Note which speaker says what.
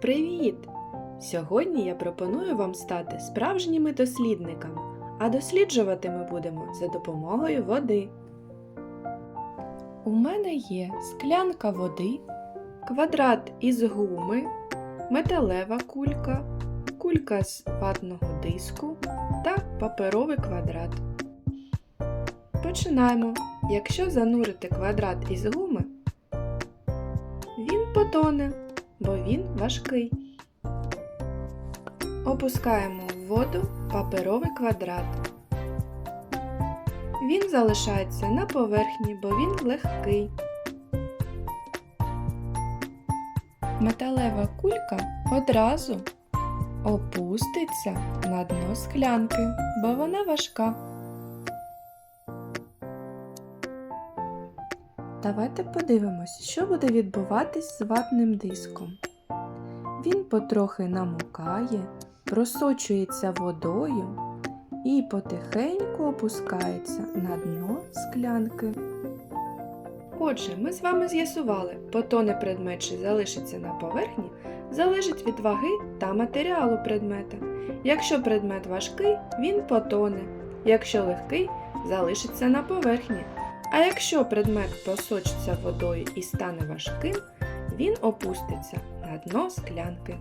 Speaker 1: Привіт! Сьогодні я пропоную вам стати справжніми дослідниками, а досліджувати ми будемо за допомогою води. У мене є склянка води, квадрат із гуми, металева кулька, кулька з ватного диску та паперовий квадрат. Починаємо. Якщо занурити квадрат із гуми, він потоне, бо він важкий. Опускаємо в воду паперовий квадрат. Він залишається на поверхні, бо він легкий. Металева кулька одразу опуститься на дно склянки, бо вона важка. Давайте подивимось, що буде відбуватись з ватним диском. Він потрохи намокає, просочується водою і потихеньку опускається на дно склянки. Отже, ми з вами з'ясували, потоне предмет чи залишиться на поверхні, залежить від ваги та матеріалу предмета. Якщо предмет важкий, він потоне, якщо легкий, залишиться на поверхні. А якщо предмет просочиться водою і стане важким, він опуститься на дно склянки.